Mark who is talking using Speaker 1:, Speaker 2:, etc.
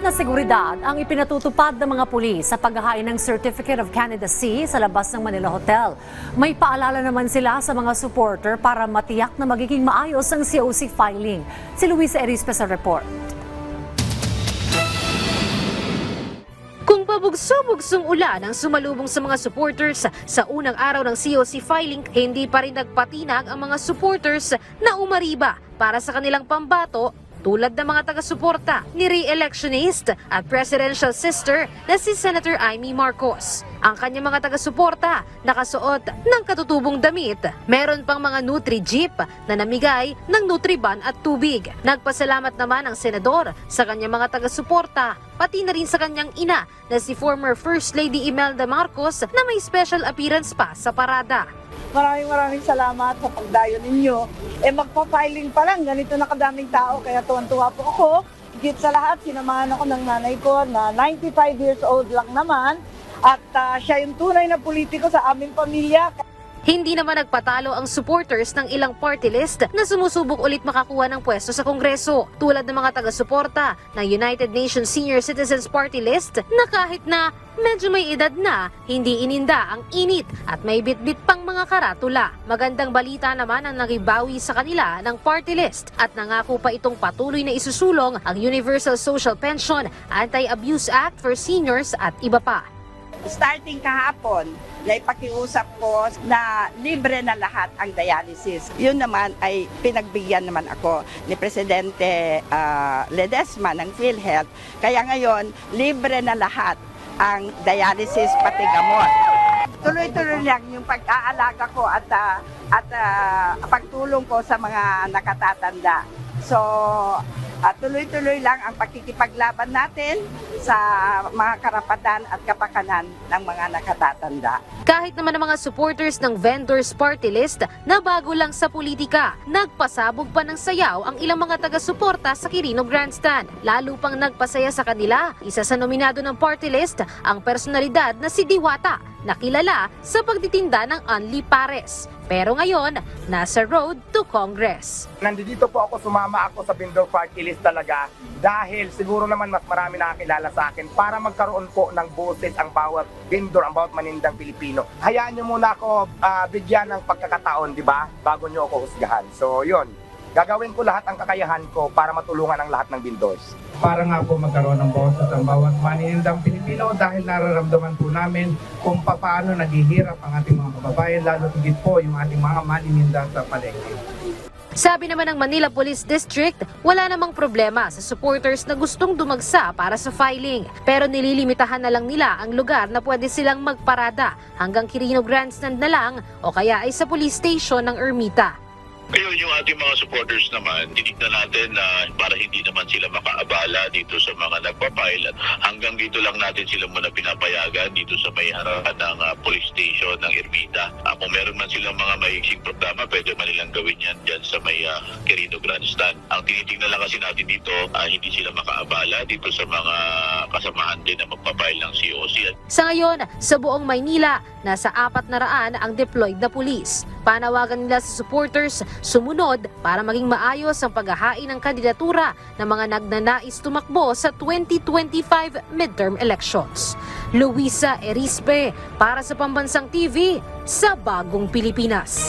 Speaker 1: na seguridad ang ipinatutupad ng mga pulis sa paghahain ng Certificate of Candidacy sa labas ng Manila Hotel. May paalala naman sila sa mga supporter para matiyak na magiging maayos ang COC filing. Si Luis Erispe sa report.
Speaker 2: Kung pabugso-bugsong ulan ang sumalubong sa mga supporters sa unang araw ng COC filing, hindi pa rin nagpatinag ang mga supporters na umariba para sa kanilang pambato tulad ng mga taga-suporta ni re-electionist at presidential sister na si Senator Amy Marcos. Ang kanyang mga taga-suporta nakasuot ng katutubong damit. Meron pang mga Nutri-Jeep na namigay ng Nutriban at tubig. Nagpasalamat naman ang senador sa kanyang mga taga-suporta pati na rin sa kanyang ina na si former First Lady Imelda Marcos na may special appearance pa sa parada.
Speaker 3: Maraming maraming salamat sa pagdayo ninyo. Eh magpa-filing pa lang, ganito na kadaming tao, kaya tuwan-tuwa po ako. Higit sa lahat, sinamahan ako ng nanay ko na 95 years old lang naman. At ah, siya yung tunay na politiko sa aming pamilya.
Speaker 2: Hindi naman nagpatalo ang supporters ng ilang party list na sumusubok ulit makakuha ng pwesto sa Kongreso. Tulad ng mga taga-suporta ng United Nations Senior Citizens Party List na kahit na medyo may edad na, hindi ininda ang init at may bitbit pang mga karatula. Magandang balita naman ang nagibawi sa kanila ng party list at nangako pa itong patuloy na isusulong ang Universal Social Pension, Anti-Abuse Act for Seniors at iba pa.
Speaker 3: Starting kahapon, na ipakiusap ko na libre na lahat ang dialysis. Yun naman ay pinagbigyan naman ako ni Presidente ah, Ledesma ng PhilHealth. Kaya ngayon, libre na lahat ang dialysis pati gamot. Tuloy-tuloy lang yung pag-aalaga ko at ah, at ah, pagtulong ko sa mga nakatatanda. So, at tuloy-tuloy lang ang pakikipaglaban natin sa mga karapatan at kapakanan ng mga nakatatanda.
Speaker 2: Kahit naman ang mga supporters ng vendors party list na bago lang sa politika, nagpasabog pa ng sayaw ang ilang mga taga-suporta sa Quirino Grandstand. Lalo pang nagpasaya sa kanila, isa sa nominado ng party list, ang personalidad na si Diwata, na kilala sa pagtitinda ng Unli Pares. Pero ngayon, nasa road to Congress.
Speaker 4: nandito po ako, sumama ako sa vendor party list talaga dahil siguro naman mas marami nakakilala sa akin para magkaroon po ng boses ang bawat vendor, ang bawat manindang Pilipino. Hayaan nyo muna ako ah, bigyan ng pagkakataon, di ba? Bago nyo ako husgahan. So, yun. Gagawin ko lahat ang kakayahan ko para matulungan ang lahat ng vendors.
Speaker 5: Para nga po magkaroon ng boses ang bawat maninindang Pilipino dahil nararamdaman po namin kung paano naghihirap ang ating mga kababayan, lalo higit po yung ating mga manininda sa palengke.
Speaker 2: Sabi naman ng Manila Police District, wala namang problema sa supporters na gustong dumagsa para sa filing. Pero nililimitahan na lang nila ang lugar na pwede silang magparada hanggang Quirino Grandstand na lang o kaya ay sa police station ng Ermita.
Speaker 6: Ngayon, yung ating mga supporters naman, tinignan natin na para hindi naman sila makaabala dito sa mga nagpapile. Hanggang dito lang natin sila muna pinapayagan dito sa may harapan ng ah, police station ng Ermita. Ah, kung meron man silang mga maiksing programa, pwede man nilang gawin yan dyan sa may uh, Quirino Grandstand. Ang tinitingnan lang kasi natin dito, ah, hindi sila makaabala dito sa mga kasamahan din na magpapile ng COC.
Speaker 2: Sa ngayon, sa buong Maynila, nasa apat na raan ang deployed na pulis. Panawagan nila sa supporters sumunod para maging maayos ang paghahain ng kandidatura ng mga nagnanais tumakbo sa 2025 midterm elections. Luisa Erispe para sa Pambansang TV sa Bagong Pilipinas.